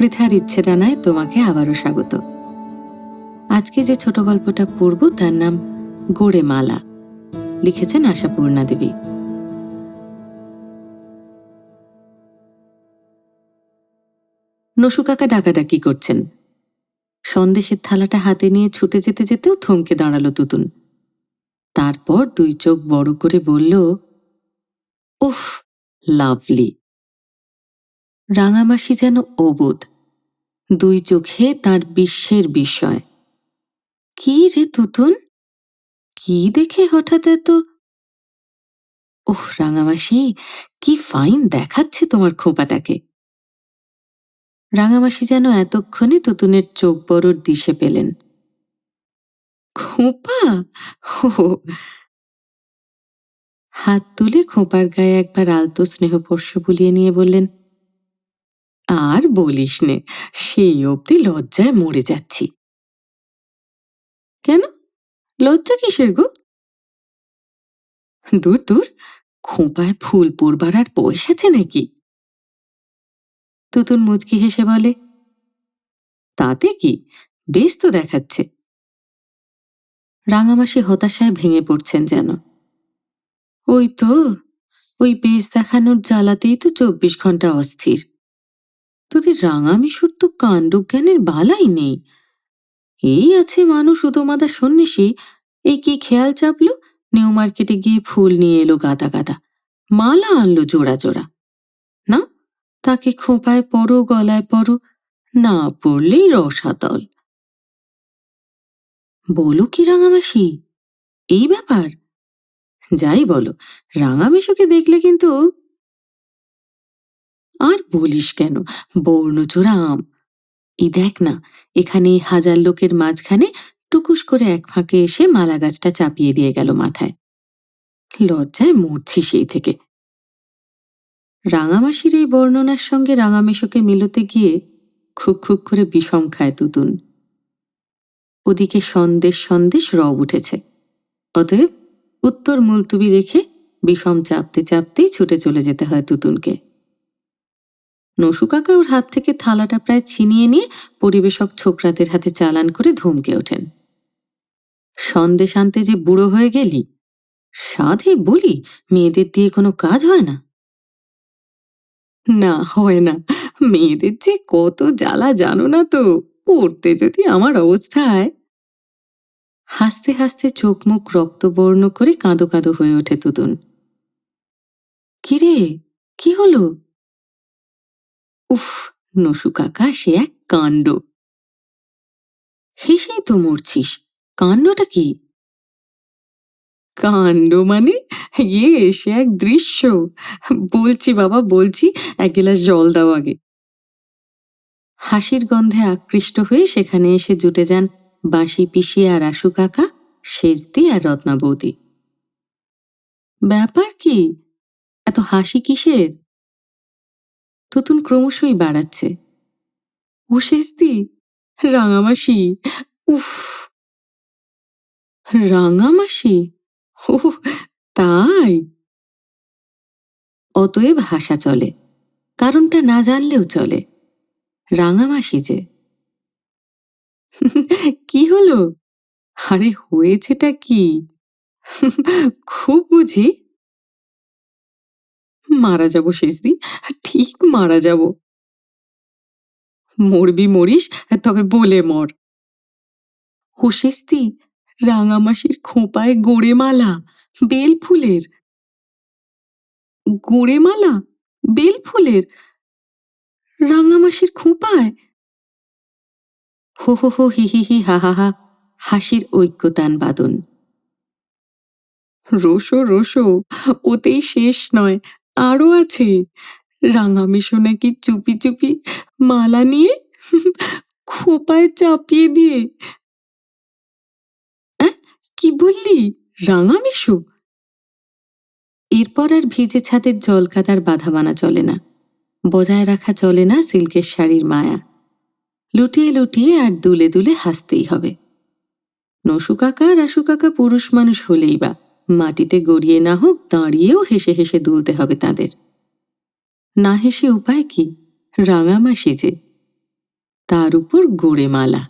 বৃথার ইচ্ছে ডানায় তোমাকে আবারও স্বাগত। আজকে যে ছোট গল্পটা পড়ব তার নাম গোড়ে মালা লিখেছেন আশাপূর্ণা দেবী। নসু কাকা ডাকাডাকি করছেন। সন্দেশের থালাটা হাতে নিয়ে ছুটে যেতে যেতেও থমকে দাঁড়াল তুতুন। তারপর দুই চোখ বড় করে বলল, উফ, লাভলি। রাঙামাসি যেন অবোধ। দুই চোখে তার বিশ্বের বিস্ময় কি রে তুতুন? কি দেখে হঠাৎ এত? ওহ, রাঙামাসি, কি ফাইন দেখাচ্ছে তোমার খোপাটাকে। রাঙামাসি যেন এতক্ষণে তুতুনের চোখ বড়র দিশে পেলেন। খোপা? হো হাত তুলে খোপার গায়ে একবার আলতো স্নেহস্পর্শ বুলিয়ে নিয়ে বললেন আর বলিস নে, সেই অবধি লজ্জায় মরে যাচ্ছি। কেন? লজ্জা কিসের গো? দূর দূর, খোঁপায় ফুল পরবার আর বয়স আছে নাকি? তুতুন মুচকি হেসে বলে, তাতে কি? বেশ তো দেখাচ্ছে। রাঙামাসি হতাশায় ভেঙে পড়ছেন যেন। ওই তো, ওই বেশ দেখানোর জ্বালাতেই তো চব্বিশ ঘণ্টা অস্থির। তোদের রাঙামিশুর তো কাণ্ডজ্ঞানের বালাই নেই। এই আছে মানুষ উদমাদা সন্ন্যাসী। এই কি খেয়াল চাপলো? নিউ মার্কেটে গিয়ে ফুল নিয়ে এলো গাদা গাদা। মালা আনলো জোড়া জোড়া। না, তাকে খোঁপায় পরো গলায় পরো না পড়লেই রসাতল। বলো কি রাঙামাসি? এই ব্যাপার? যাই বলো, রাঙামিশুকে দেখলে কিন্তু আর বলিস কেন? বর্ণচোরা আম এই দেখ না এখানে হাজার লোকের মাঝখানে টুকুস করে এক ফাঁকে এসে মালা গাছটা চাপিয়ে দিয়ে গেল মাথায়। লজ্জায় মরছি সেই থেকে। রাঙামাসির এই বর্ণনার সঙ্গে রাঙামেশোকে মিলতে গিয়ে খুক খুক করে বিষম খায় তুতুন। ওদিকে সন্দেশ সন্দেশ রব উঠেছে। অতএব উত্তর মুলতুবি রেখে বিষম চাপতে চাপতেই ছুটে চলে যেতে হয় তুতুনকে। নসু কাকা ওর হাত থেকে থালাটা প্রায় ছিনিয়ে নিয়ে পরিবেশক ছোকরাদের হাতে চালান করে ধমকে ওঠেন। সন্দেশ আনতে যে বুড়ো হয়ে গেলি, সাধে বলি মেয়েদের দিয়ে কোনো কাজ হয় না? না, হয় না। মেয়েদের যে কত জ্বালা জানো না তো, পড়তে যদি আমার অবস্থায়। হাসতে হাসতে চোখ মুখ রক্তবর্ণ করে কাঁদো কাঁদো হয়ে ওঠে তুতুন। কিরে, কি হলো? উফ, নসু কাকা, সে এক কাণ্ড। হেসেই তো মরছিস, কাণ্ডটা কি? কাণ্ড মানে? ইয়ে সে এক দৃশ্য। বলছি বাবা, বলছি, এক গিলাস জল দাও আগে। হাসির গন্ধে আকৃষ্ট হয়ে সেখানে এসে জুটে যান বাঁশি পিসি আর আশু কাকা, সেজদি আর রত্না বৌদি। ব্যাপার কি? এত হাসি কিসের? তুতুন ক্রমশই বাড়াচ্ছে। ও সেজদি রাঙামাসি! উফ! রাঙামাসি? ও তাই? অতএব হাসা চলে, কারণটা না জানলেও চলে। রাঙামাসি যে। কি হলো? আরে, হয়েছেটা কি? খুব বুঝি। মারা যাব শেষদি ঠিক মারা যাব। মরবি মরিস, তবে বলে মর। হোসেস্তি রাঙামাসির খোঁপায় গোড়ে মালা বেল ফুলের গোড়ে মালা বেল ফুলের রাঙামাসির খোঁপায়? হো হো হো, হি হি হি, হা হা হা, হাসির ঐক্যতান বাদন রোসো রোসো ওতেই শেষ নয়। আরও আছে। রাঙামেশো নাকি চুপি চুপি মালা নিয়ে খোপায় চাপিয়ে দিয়ে? কি বললি? রাঙামেশো? এরপর আর ভিজে ছাদের জল কাদার বাধা বানা চলে না। বজায় রাখা চলে না সিল্কের শাড়ির মায়া। লুটিয়ে লুটিয়ে আর দুলে দুলে হাসতেই হবে। নসু কাকা রাসু কাকা পুরুষ মানুষ হলেই বা। মাটিতে গড়িয়ে না হোক দাঁড়িয়েও হেসে হেসে দুলতে হবে তাদের। না হেসে উপায় কি? রাঙামাসি যে। তার উপর গোড়ে মালা।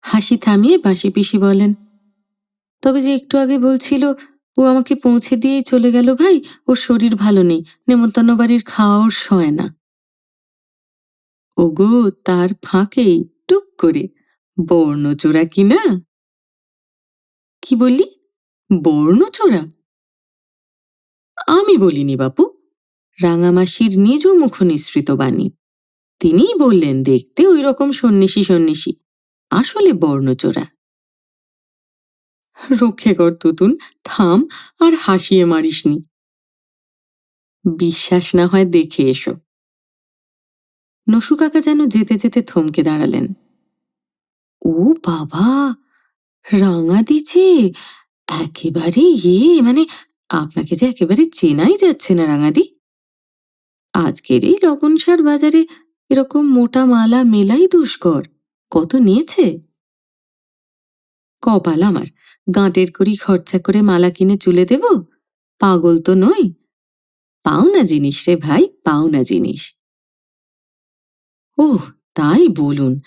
হাসি থামিয়ে বাঁশি পিসি বলেন, তবে যে একটু আগে বলছিল, ও আমাকে পৌঁছে দিয়েই চলে গেল ভাই, ওর শরীর ভালো নেই, নেমন্তন্ন বাড়ির খাওয়া ওর সয় না। ওগো, তার ফাঁকেই, টুক করে, বর্ণচোরা কি না? কি বললি? বর্ণচোরা আমি বলিনি, বাপু। রাঙামাসির নিজ মুখ নিঃসৃত বাণী। তিনিই বললেন, দেখতে ওই রকম সন্ন্যাসী সন্ন্যাসী। আসলে বর্ণচোরা রক্ষে কর তুতুন, থাম আর হাসিয়ে মারিসনি। বিশ্বাস না হয় দেখে এসো। নসু কাকা যেন যেতে যেতে থমকে দাঁড়ালেন। ও বাবা! রাঙা দিছে! একেবারে ইয়ে মানে আপনাকে যে একেবারে চেনাই যাচ্ছে না রাঙাদি। আজকের এই লগনসার বাজারে এরকম মোটা মালা মেলাই দুষ্কর, কত নিয়েছে? কপাল আমার, গাঁটের করি খরচা করে মালা কিনে চুলে দেব? পাগল তো নই। পাওনা জিনিস রে ভাই পাওনা জিনিস। ওহ, তাই বলুন।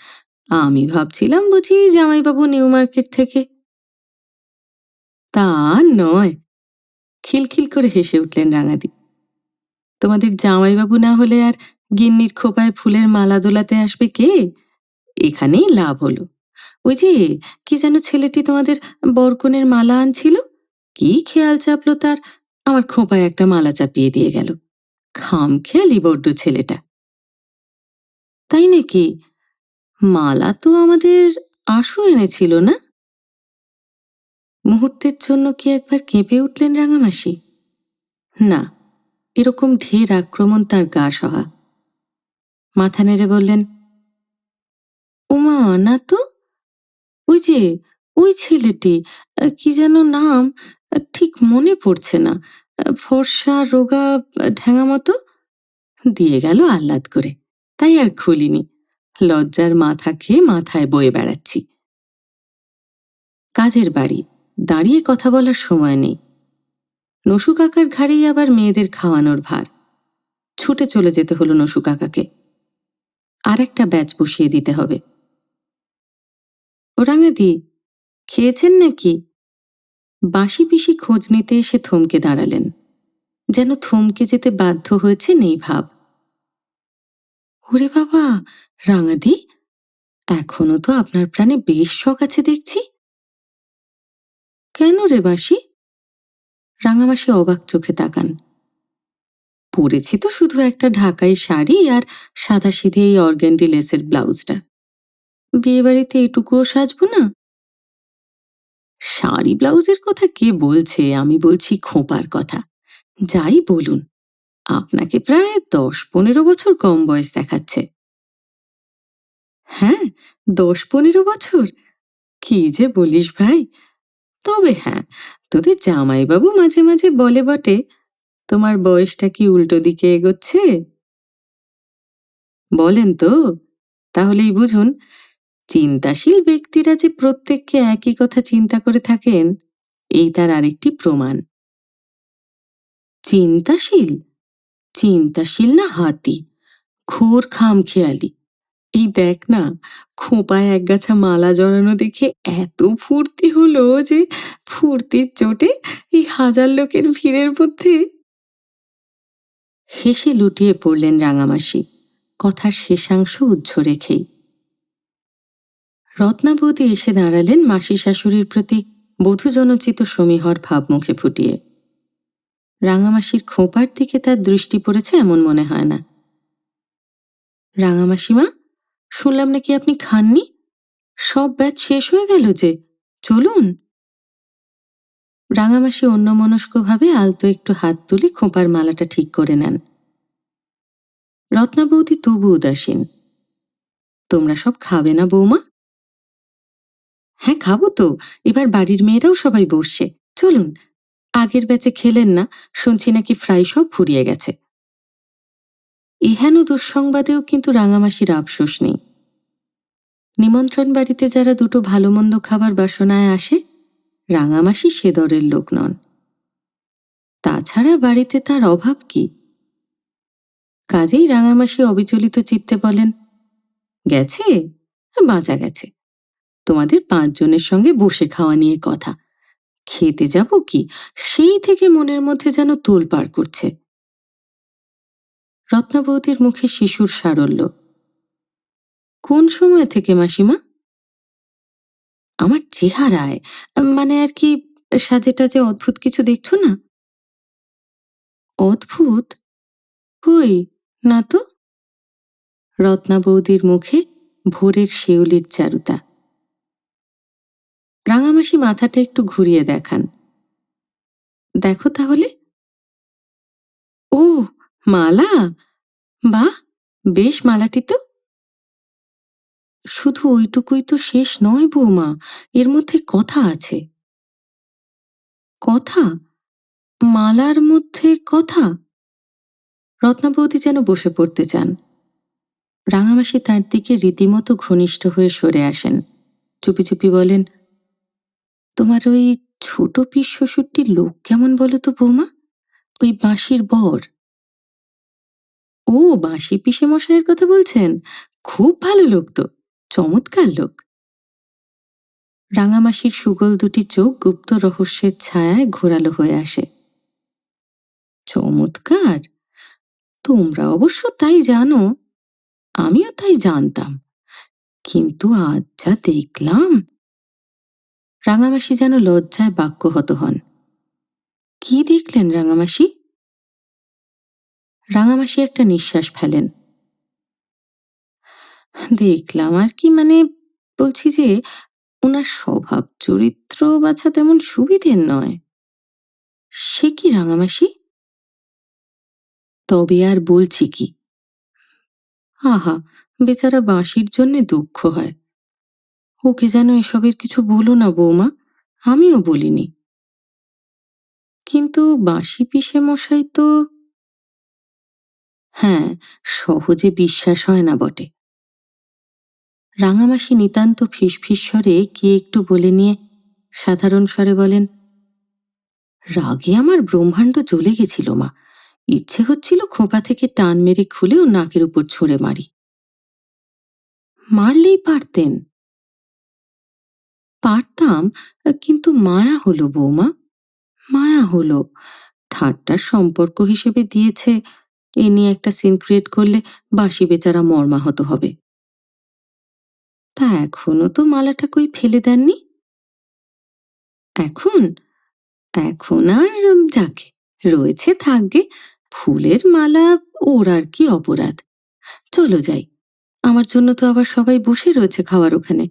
আমি ভাবছিলাম বুঝি জামাইবাবু নিউ মার্কেট থেকে তা নয়। খিলখিল করে হেসে উঠলেন রাঙাদি। তোমাদের জামাইবাবু না হলে আর গিন্নির খোপায় ফুলের মালা দোলাতে আসবে কে? এখানেই লাভ হলো। ওই যে, কি যেন ছেলেটি তোমাদের বরকনের মালা আনছিল? কি খেয়াল চাপলো তার? আমার খোপায় একটা মালা চাপিয়ে দিয়ে গেল। খাম খেয়ালি বড্ড ছেলেটা। তাই নাকি? মালা তো আমাদের আশু এনেছিল না? মুহূর্তের জন্য কি একবার কেঁপে উঠলেন রাঙামাসি? না, এরকম ঢের আক্রমণ তার গা সহা। মাথা নেড়ে বললেন, উমা, না তো? ওই যে, ওই ছেলেটি, কি যেন নাম, ঠিক মনে পড়ছে না, ফর্সা, রোগা ঢ্যাঙা মতো? দিয়ে গেল আহ্লাদ করে, তাই আর খুলিনি, লজ্জার মাথা খেয়ে মাথায় বয়ে বেড়াচ্ছি। কাজের বাড়ি দাঁড়িয়ে কথা বলার সময় নেই। নসু কাকার ঘাড়েই আবার মেয়েদের খাওয়ানোর ভার। ছুটে চলে যেতে হলো নসু কাকাকে। আর একটা ব্যাচ বসিয়ে দিতে হবে। ওরাঙাদি, খেয়েছেন নাকি? বাঁশি পিসি খোঁজ নিতে এসে থমকে দাঁড়ালেন। যেন থমকে যেতে বাধ্য হয়েছে নেই ভাব। ওরে বাবা, রাঙাদি, এখনও তো আপনার প্রাণে বেশ শখ আছে দেখছি। কেন রে বাঁশি রাঙামাসি অবাক চোখে তাকান। পরেছি তো শুধু একটা ঢাকাই শাড়ি আর সাদা সিধে এই অর্গ্যান্ডি লেসের ব্লাউজটা। বিয়ে বাড়িতে এইটুকুও সাজবো না? শাড়ি ব্লাউজের কথা কে বলছে, আমি বলছি খোঁপার কথা। যাই বলুন, আপনাকে প্রায় দশ পনেরো বছর কম বয়স দেখাচ্ছে। হ্যাঁ দশ পনেরো বছর? কি যে বলিস ভাই? তবে হ্যাঁ তোদের জামাইবাবু মাঝে মাঝে বলে বটে, তোমার বয়সটা কি উল্টো দিকে এগোচ্ছে? বলেন তো, তাহলেই বুঝুন, চিন্তাশীল ব্যক্তিরা যে প্রত্যেককে একই কথা চিন্তা করে থাকেন, এই তার আরেকটি প্রমাণ। চিন্তাশীল? চিন্তাশীল না হাতি? ঘোর খাম খেয়ালি এই দেখ না, খোঁপায় একগাছা মালা জড়ানো দেখে এত ফুর্তি হলো যে ফুর্তির চোটে এই হাজার লোকের ভিড়ের মধ্যে হেসে লুটিয়ে পড়লেন রাঙামাসি। কথার শেষাংশ উজ্জ্ব রেখেই। রত্নাবতী এসে দাঁড়ালেন মাসি শাশুড়ির প্রতি বধূজনচিত সমীহর ভাব মুখে ফুটিয়ে। রাঙামাসির খোঁপার দিকে তার দৃষ্টি পড়েছে এমন মনে হয় না। রাঙামাসিমা শুনলাম নাকি আপনি খাননি? সব ব্যাচ শেষ হয়ে গেল যে, চলুন। রাঙামাসি অন্যমনস্কভাবে আলতো একটু হাত তুলে খোঁপার মালাটা ঠিক করে নেন। রত্নাবতী তবু উদাসীন। তোমরা সব খাবে না, বৌমা? হ্যাঁ খাব তো। এবার বাড়ির মেয়েরাও সবাই বসছে। চলুন, আগের ব্যাচে খেলেন না, শুনছি নাকি ফ্রাই সব ফুরিয়ে গেছে। ইহেন দুঃসংবাদেও কিন্তু রাঙামাসির আফসোস নেই। নিমন্ত্রণ বাড়িতে যারা দুটো ভালো মন্দ খাবার বাসনায় আসে, রাঙামাসি সে দরের লোক নন। তাছাড়া বাড়িতে তার অভাব কি? কাজেই রাঙামাসি অবিচলিত চিত্তে বলেন, গেছে? বাঁচা গেছে। তোমাদের পাঁচজনের সঙ্গে বসে খাওয়া নিয়ে কথা। খেতে যাব কি? সেই থেকে মনের মধ্যে যেন তোলপাড় করছে। রত্নাবতীর মুখে শিশুর সারল্য। কোন সময় থেকে, মাসিমা? আমার চেহারায় মানে আর কি সাজে টাজে অদ্ভুত কিছু দেখছ না? অদ্ভুত? কই, না তো? রত্না বৌদির মুখে ভোরের শেউলির চারুতা। রাঙামাসি মাথাটা একটু ঘুরিয়ে দেখান। দেখো তাহলে। ও মালা? বাহ, বেশ মালাটি তো। শুধু ওইটুকুই তো শেষ নয় বৌমা, এর মধ্যে কথা আছে। কথা? মালার মধ্যে কথা? রত্নাবতী যেন বসে পড়তে চান। রাঙামাসি তার দিকে রীতিমতো ঘনিষ্ঠ হয়ে সরে আসেন। চুপি চুপি বলেন, তোমার ওই ছোট পিস শ্বশুরটির লোক কেমন বলো তো বৌমা? ওই বাঁশির বর। ও, বাঁশি পিসে মশাইয়ের কথা বলছেন? খুব ভালো লোক তো, চমৎকার লোক। রাঙামাসির সুগল দুটি চোখ গুপ্ত রহস্যের ছায়ায় ঘোরালো হয়ে আসে। চমৎকার! তোমরা অবশ্য তাই জানো, আমিও তাই জানতাম। কিন্তু আজ যা দেখলাম, রাঙামাসি যেন লজ্জায় বাক্যহত হন। কি দেখলেন রাঙামাসি? রাঙামাসি একটা নিঃশ্বাস ফেলেন। দেখলাম আর কি মানে বলছি যে ওনার স্বভাব, চরিত্র বাছা তেমন সুবিধের নয়। সে কি রাঙামাসি? তবে আর বলছি কি, আহা, বেচারা বাঁশির জন্যে দুঃখ হয়। ওকে যেন এসবের কিছু বলো না বৌমা, আমিও বলিনি। কিন্তু বাঁশি পিসে মশাই তো হ্যাঁ সহজে বিশ্বাস হয় না বটে। রাঙামাসি নিতান্ত ফিসফিস স্বরে কি একটু বলে নিয়ে সাধারণ স্বরে বলেন, রাগে আমার ব্রহ্মাণ্ড জ্বলে গেছিল মা। ইচ্ছে হচ্ছিল খোপা থেকে টান মেরে খুলে ও নাকের উপর ছুঁড়ে মারি। মারলেই পারতেন। পারতাম, কিন্তু মায়া হলো বৌমা। মায়া হলো। ঠাট্টার সম্পর্ক হিসেবে দিয়েছে এ নিয়ে একটা সিন ক্রিয়েট করলে বাঁশি বেচারা মর্মাহত হবে। তা এখনও তো মালাটা কই ফেলে দেননি? এখন? এখন আর যাকে, রয়েছে থাকবে, ফুলের মালা, ওর আর কি অপরাধ। চলো যাই, আমার জন্য তো আবার সবাই বসে রয়েছে খাওয়ার ওখানে।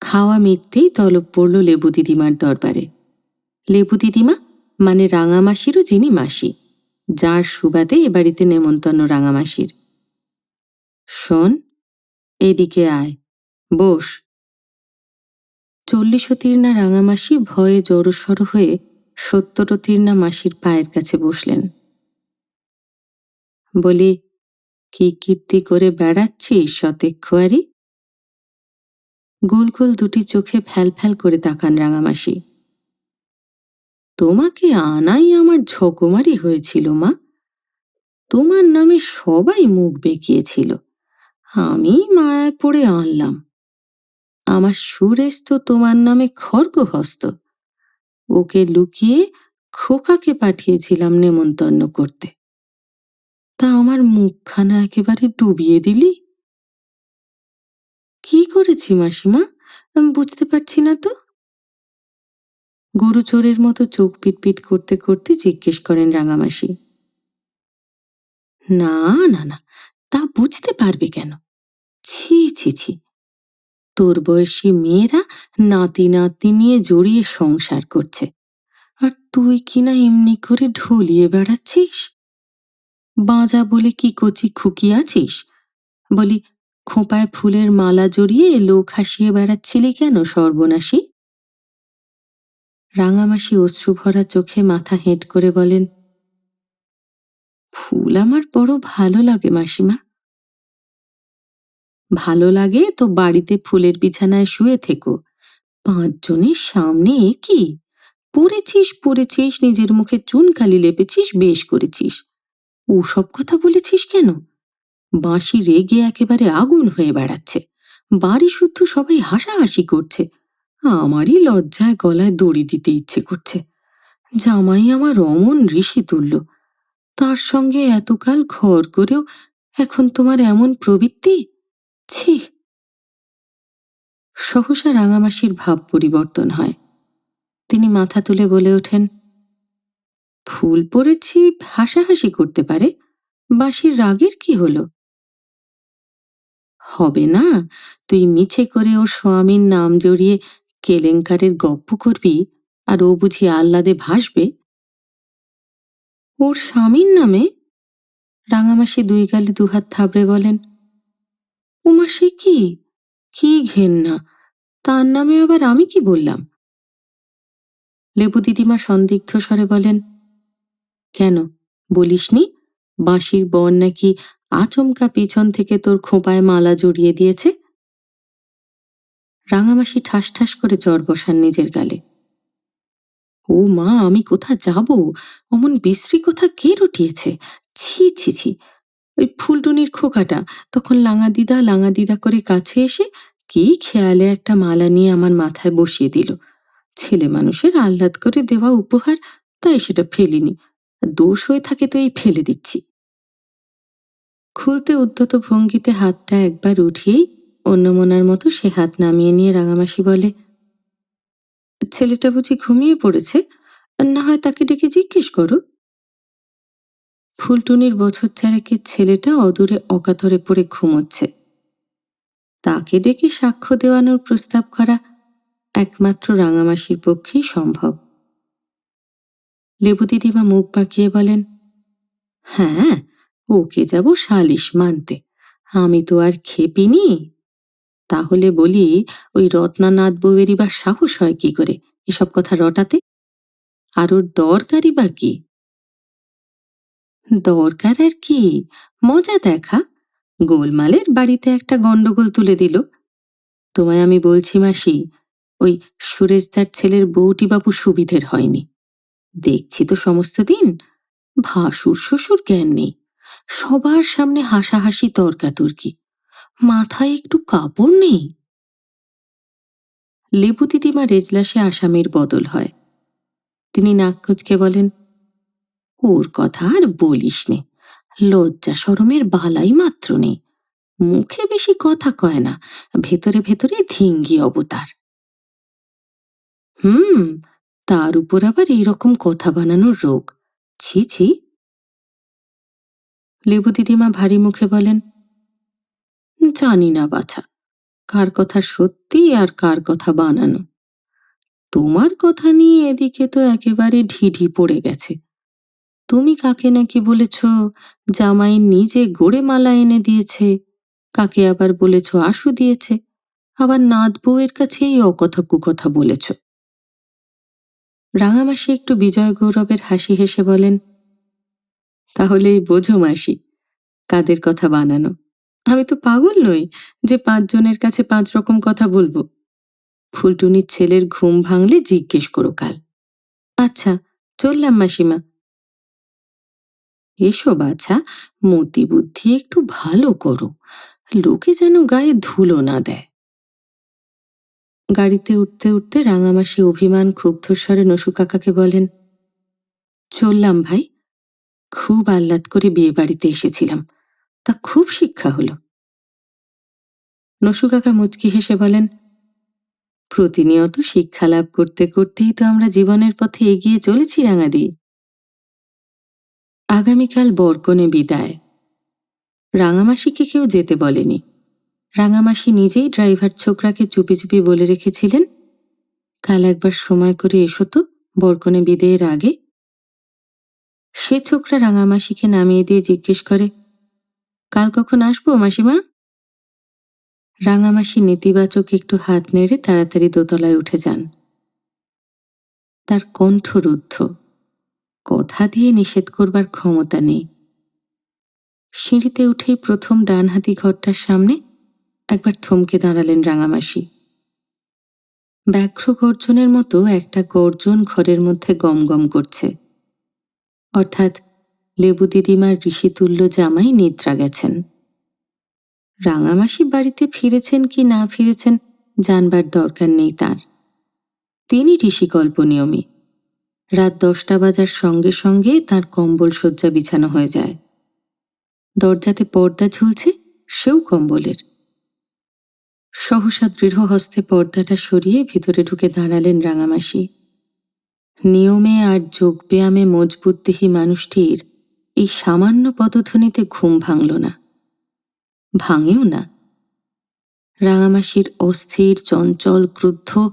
খাওয়া মিটতেই তলব পড়ল লেবু দিদিমার দরবারে। লেবু দিদিমা মানে রাঙামাসিরও যিনি মাসি। যার সুবাদে এ বাড়িতে নেমন্তন্ন রাঙামাসির। শোন, এদিকে আয়, বস। চল্লিশ তীর্ণা রাঙামাসি ভয়ে জড়সড় হয়ে সত্তর তীর্ণা মাসির পায়ের কাছে বসলেন। বলি, কি কীর্তি করে বেড়াচ্ছিস সতেক খোয়ারি? গোল গোল দুটি চোখে ফ্যাল ফ্যাল করে তাকান রাঙামাসি। তোমাকে আনাই আমার ঝকমারি হয়েছিল, মা। তোমার নামে সবাই মুখ বেঁকিয়েছিল। আমি মায়ায় পড়ে আনলাম। আমার সুরেশ তো তোমার নামে খর্গহস্ত। ওকে লুকিয়ে খোকাকে পাঠিয়েছিলাম নেমন্তন্ন করতে। তা আমার মুখখানা একেবারে ডুবিয়ে দিলি? কি করেছি মাসিমা? বুঝতে পারছি না তো। গরু চোরের মতো চোখ পিটপিট করতে করতে জিজ্ঞেস করেন রাঙামাসি। না না না, তা বুঝতে পারবে কেন? ছি ছি ছি। তোর বয়সী মেয়েরা নাতি নাতি নিয়ে জড়িয়ে সংসার করছে। আর তুই কিনা এমনি করে ঢুলিয়ে বেড়াচ্ছিস? বাঁজা বলে কি কচি খুকি আছিস? বলি, খোঁপায় ফুলের মালা জড়িয়ে লোক হাসিয়ে বেড়াচ্ছিলি কেন সর্বনাশী? রাঙামাসি অশ্রুভরা চোখে মাথা হেঁট করে বলেন, ফুল আমার বড় ভালো লাগে মাসিমা। ভালো লাগে তো বাড়িতে ফুলের বিছানায় শুয়ে থেকো। পাঁচজনের সামনে কি? পড়েছিস পড়েছিস, নিজের মুখে চুন কালি লেপেছিস, বেশ করেছিস। ওসব কথা বলেছিস কেন? বাঁশি রেগে একেবারে আগুন হয়ে বেড়াচ্ছে। বাড়ি শুদ্ধ সবাই হাসাহাসি করছে। আমারই লজ্জায় গলায় দড়ি দিতে ইচ্ছে করছে। জামাই আমার অমন ঋষি তুল্য। তার সঙ্গে এতকাল ঘর করেও এখন তোমার এমন প্রবৃত্তি? ছি! সহসা রাঙামাসির ভাব পরিবর্তন হয়। তিনি মাথা তুলে বলে ওঠেন ফুল পড়েছি, হাসাহাসি করতে পারে। বাঁশির রাগের কি হলো? হবে না। তুই মিছে করে ওর স্বামীর নাম জড়িয়ে কেলেঙ্কারের গপ্প করবি আর ও বুঝি আহ্লাদে ভাসবে? ওর স্বামীর নামে? রাঙামাসি দুই গালে দুহাত থাবড়ে বলেন। উমা, সে কি? কি ঘেন্না? তার নামে আবার আমি কি বললাম? লেবু দিদিমা সন্দিগ্ধ স্বরে বলেন, কেন, বলিসনি? বাঁশির বন নাকি আচমকা পিছন থেকে তোর খোঁপায় মালা জড়িয়ে দিয়েছে? রাঙামাসি ঠাস ঠাস করে জ্বর বসান নিজের গালে। ও মা, আমি কোথা যাব? অমন বিশ্রী কোথা কে রটিয়েছে? ছি ছি ছি। ওই ফুলটুনির খোকাটা, তখন লাঙা দিদা লাঙা দিদা করে কাছে এসে কি খেয়ালে একটা মালা নিয়ে আমার মাথায় বসিয়ে দিল। ছেলে মানুষের আহ্লাদ করে দেওয়া উপহার, তাই সেটা ফেলিনি। দোষ হয়ে থাকে তো এই ফেলে দিচ্ছি। খুলতে উদ্যত ভঙ্গিতে হাতটা একবার উঠিয়েই অন্যমনার মতো সে হাত নামিয়ে নিয়ে রাঙামাসি বলে, ছেলেটা বুঝি ঘুমিয়ে পড়েছে না হয় তাকে ডেকে জিজ্ঞেস করো। ফুলটুনির বছর চারেকের ছেলেটা অদূরে অকাতরে পড়ে ঘুমোচ্ছে। তাকে ডেকে সাক্ষ্য দেওয়ানোর প্রস্তাব করা একমাত্র রাঙামাসির পক্ষেই সম্ভব। লেবু দিদিমা মুখ বাঁকিয়ে বলেন হ্যাঁ ওকে যাব সালিশ মানতে। আমি তো আর খেপিনি। তাহলে বলি, ওই রত্নানাথ বউয়েরই বা সাহস হয় কি করে? এসব কথা রটাতে? আর ওর দরকারই বা কি? দরকার আর কি? মজা দেখা। গোলমালের বাড়িতে একটা গন্ডগোল তুলে দিল। তোমায় আমি বলছি মাসি, ওই সুরেশদার ছেলের বউটি বাবু সুবিধের হয়নি। দেখছি তো সমস্ত দিন। ভাসুর শ্বশুর জ্ঞান নেই। সবার সামনে হাসাহাসি তর্কাতর্কি। মাথায় একটু কাপড় নেই? লেবু দিদিমা রেজলাসে আসামির বদল হয়। তিনি নাককুচকে বলেন, ওর কথা আর বলিস নে। লজ্জা সরমের বালাই মাত্র নেই। মুখে বেশি কথা কয় না। ভেতরে ভেতরে ধিঙ্গি অবতার। হুম, তার উপর আবার এইরকম কথা বানানোর রোগ। ছি ছি। লেবু দিদিমা ভারী মুখে বলেন জানি না বাছা, কার কথা সত্যি আর কার কথা বানানো। তোমার কথা নিয়ে এদিকে তো একেবারে ঢিঢি পড়ে গেছে। তুমি কাকে নাকি বলেছ, জামাই নিজে গড়ে মালা এনে দিয়েছে, কাকে আবার বলেছ আশু দিয়েছে, আবার নাত বউয়ের কাছে এই অকথা কুকথা বলেছ। রাঙামাসি একটু বিজয় গৌরবের হাসি হেসে বলেন, তাহলেই বোঝো মাসি, কাদের কথা বানানো? আমি তো পাগল নই যে পাঁচজনের কাছে পাঁচ রকম কথা বলব। ফুলটুনির ছেলের ঘুম ভাঙলে জিজ্ঞেস করো কাল। আচ্ছা চললাম মাসিমা। এসো বাছা মতি বুদ্ধি একটু ভালো করো। লোকে যেন গায়ে ধুলো না দেয়। গাড়িতে উঠতে উঠতে রাঙামাসি অভিমান ক্ষুব্ধস্বরে নসু কাকাকে বলেন, চললাম ভাই। খুব আহ্লাদ করে বিয়ে বাড়িতে এসেছিলাম। তা খুব শিক্ষা হলো। নসু কাকা মুচকি হেসে বলেন, প্রতিনিয়ত শিক্ষা লাভ করতে করতেই তো আমরা জীবনের পথে এগিয়ে চলেছি, রাঙাদি। আগামীকাল বরকনে বিদায়। রাঙামাসিকে কেউ যেতে বলেনি। রাঙামাসি নিজেই ড্রাইভার ছোকরাকে চুপি চুপি বলে রেখেছিলেন, কাল একবার সময় করে এসো তো বরকনে বিদেয়ের আগে। সে ছোকরা রাঙামাসিকে নামিয়ে দিয়ে জিজ্ঞেস করে কাল কখন আসব, মাসিমা? রাঙামাসি নেতিবাচক একটু হাত নেড়ে তাড়াতাড়ি দোতলায় উঠে যান। তার কণ্ঠ রুদ্ধ। কথা দিয়ে নিষেধ করবার ক্ষমতা নেই। সিঁড়িতে উঠেই প্রথম ডানহাতি ঘরটার সামনে একবার থমকে দাঁড়ালেন রাঙামাসি। ব্যাঘ্র গর্জনের মতো একটা গর্জন ঘরের মধ্যে গমগম করছে। অর্থাৎ লেবু দিদিমার ঋষিতুল্য জামাই নিদ্রা গেছেন। রাঙামাসি বাড়িতে ফিরেছেন কি না ফিরেছেন জানবার দরকার নেই তার। তিনি ঋষিকল্প নিয়মী। রাত দশটা বাজার সঙ্গে সঙ্গে তার কম্বল শয্যা বিছানো হয়ে যায়। দরজাতে পর্দা ঝুলছে, সেও কম্বলের। সহসা দৃঢ় হস্তে পর্দাটা সরিয়ে ভিতরে ঢুকে দাঁড়ালেন রাঙামাসি নিয়মে আর যোগব্যায়ামে মজবুত দেহি মানুষটির এই সামান্য পদধ্বনিতে ঘুম ভাঙল না। ভাঙেও না। রাঙামাসির অস্থির, চঞ্চল, ক্রুদ্ধ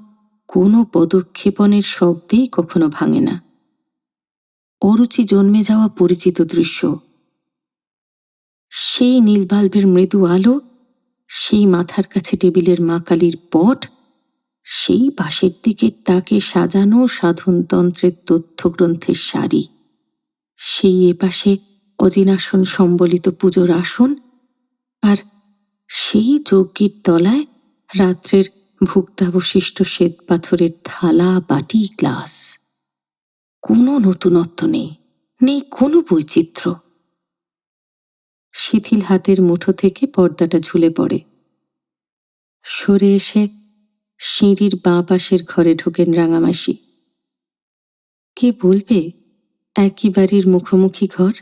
কোনো পদক্ষেপণের শব্দেই কখনো ভাঙে না। অরুচি জন্মে যাওয়া পরিচিত দৃশ্য। সেই নীলবাল্বের মৃদু আলো, সেই মাথার কাছে টেবিলের মা কালীর পট, সেই পাশের দিকের তাকে সাজানো সাধনতন্ত্রের তথ্যগ্রন্থের সারি। সেই এপাশে অজিনাসন সম্বলিত পুজোর আসন আর সেই যজ্ঞের তলায় রাত্রের ভুক্তাবশিষ্ট শ্বেত পাথরের থালা, বাটি, গ্লাস। কোনো নতুনত্ব নেই নেই কোনো বৈচিত্র্য। শিথিল হাতের মুঠো থেকে পর্দাটা ঝুলে পড়ে। সরে এসে সিঁড়ির বাঁ পাশের ঘরে ঢোকেন রাঙামাসি। কে বলবে? একই বাড়ির মুখোমুখি ঘর?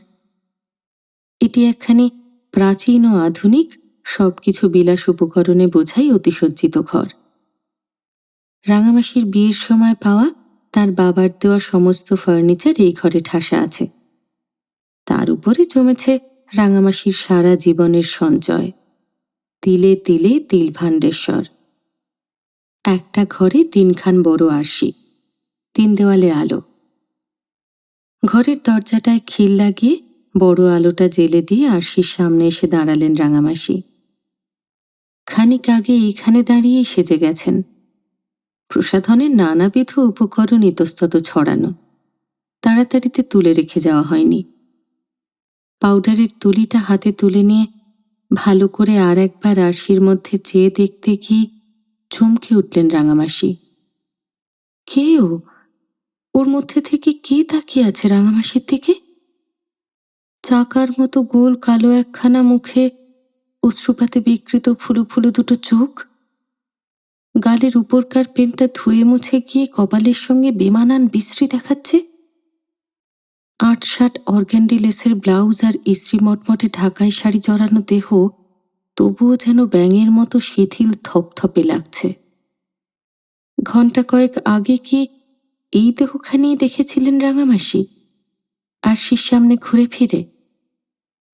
এটি একখানি প্রাচীন ও আধুনিক, সবকিছু বিলাস উপকরণে বোঝাই অতিসজ্জিত ঘর। রাঙামাসির বিয়ের সময় পাওয়া তার বাবার দেওয়া সমস্ত ফার্নিচার এই ঘরে ঠাসা আছে। তার উপরে জমেছে রাঙামাসির সারা জীবনের সঞ্চয়। তিলে তিলে তিল ভাণ্ডেশ্বর। একটা ঘরে তিনখান বড় আরশি, তিন দেওয়ালে আলো। ঘরের দরজাটায় খিল লাগিয়ে বড় আলোটা জেলে দিয়ে আরশির সামনে এসে দাঁড়ালেন রাঙামাসি। খানিক আগে এইখানে দাঁড়িয়েই সেজে গেছেন। প্রসাধনের নানাবিধ উপকরণ ইতস্তত ছড়ানো। তাড়াতাড়িতে তুলে রেখে যাওয়া হয়নি। পাউডারের তুলিটা হাতে তুলে নিয়ে ভালো করে আর একবার আরশির মধ্যে চেয়ে দেখতে গিয়ে চমকে উঠলেন রাঙামাসি। কেউ ওর মধ্যে থেকে কে তাকিয়ে আছে রাঙামাসির দিকে? চাকার মতো গোল কালো একখানা মুখে অশ্রুপাতে বিকৃত ফুলো ফুলো দুটো চোখ। গালের উপরকার পেনটা ধুয়ে মুছে গিয়ে কপালের সঙ্গে বেমানান বিশ্রী দেখাচ্ছে। আট ষাট অর্গ্যান্ডি লেসের ব্লাউজ আর ইস্ত্রি মটমটে ঢাকায় শাড়ি জড়ানো দেহ তবুও যেন ব্যাঙের মতো শিথিল থপথপে লাগছে। ঘণ্টা কয়েক আগে কি এই দেহখানেই দেখেছিলেন রাঙামাসি। আর শির সামনে ঘুরে ফিরে।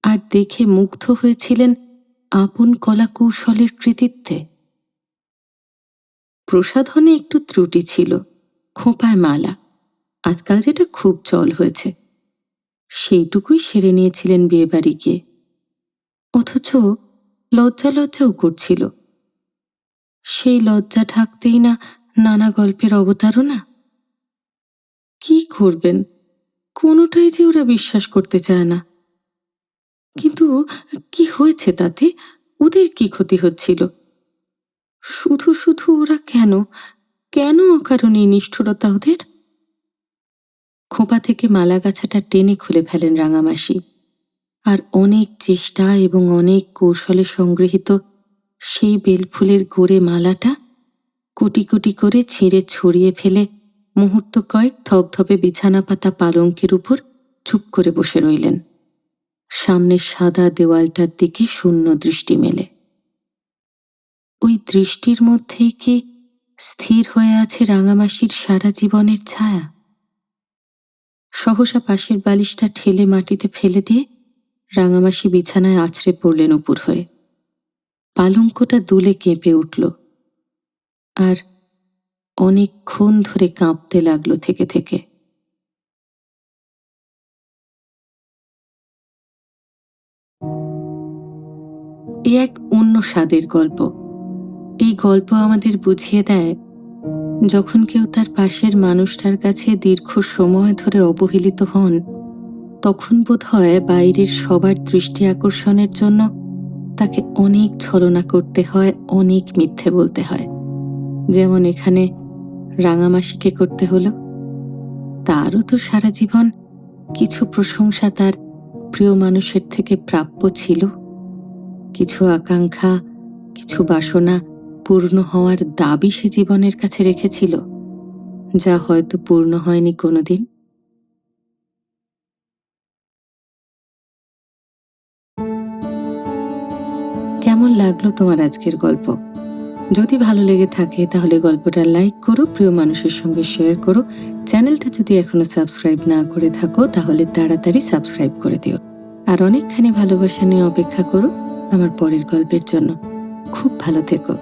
আর দেখে মুগ্ধ হয়েছিলেন আপন কলা কৌশলের কৃতিত্বে। প্রসাধনে একটু ত্রুটি ছিল, খোঁপায় মালা। আজকাল যেটা খুব চল হয়েছে। সেইটুকুই সেরে নিয়েছিলেন বিয়েবাড়ি গিয়ে। অথচ লজ্জা লজ্জাও করছিল। সেই লজ্জা ঢাকতেই না নানা গল্পের অবতারণা? কি করবেন? কোনোটাই যে ওরা বিশ্বাস করতে চায় না। কিন্তু কি হয়েছে তাতে? ওদের কি ক্ষতি হচ্ছিল? শুধু শুধু ওরা কেন? কেন অকারণে নিষ্ঠুরতা ওদের? খোঁপা থেকে মালা গাছাটা টেনে খুলে ফেলেন রাঙামাসি। আর অনেক চেষ্টা এবং অনেক কৌশলে সংগৃহীত সেই বেলফুলের গোড়ে মালাটা কুটি কুটি করে ছিঁড়ে ছড়িয়ে ফেলে মুহূর্ত কয়েক ধপধপে বিছানা পাতা পালঙ্কের উপর চুপ করে বসে রইলেন। সামনের সাদা দেওয়ালটার দিকে শূন্য দৃষ্টি মেলে। ওই দৃষ্টির মধ্যেই কি স্থির হয়ে আছে রাঙামাসির সারা জীবনের ছায়া? সহসা পাশের বালিশটা ঠেলে মাটিতে ফেলে দিয়ে রাঙামাসি বিছানায় আছড়ে পড়লেন উপর হয়ে। পালঙ্কটা দুলে কেঁপে উঠল। আর অনেকক্ষণ ধরে কাঁপতে লাগল থেকে থেকে। এ এক অন্য স্বাদের গল্প। এই গল্প আমাদের বুঝিয়ে দেয়, যখন কেউ তার পাশের মানুষটার কাছে দীর্ঘ সময় ধরে অবহেলিত হন, তখন বোধ হয় বাইরের সবার দৃষ্টি আকর্ষণের জন্য তাকে অনেক ছলনা করতে হয়, অনেক মিথ্যে বলতে হয়। যেমন এখানে রাঙামাসিকে করতে হলো? তারও তো সারা জীবন কিছু প্রশংসা তার প্রিয় মানুষের থেকে প্রাপ্য ছিল। কিছু আকাঙ্ক্ষা, কিছু বাসনা পূর্ণ হওয়ার দাবি সে জীবনের কাছে রেখেছিল, যা হয়তো পূর্ণ হয়নি কোনোদিন। কেমন লাগল তোমার আজকের গল্প? যদি ভালো লেগে থাকে, তাহলে গল্পটা লাইক করো, প্রিয় মানুষের সঙ্গে শেয়ার করো। চ্যানেলটা যদি এখনও সাবস্ক্রাইব না করে থাকো, তাহলে তাড়াতাড়ি সাবস্ক্রাইব করে দিও। আর অনেকখানি ভালোবাসা নিয়ে অপেক্ষা করো আমার পরের গল্পের জন্য। খুব ভালো থেকো।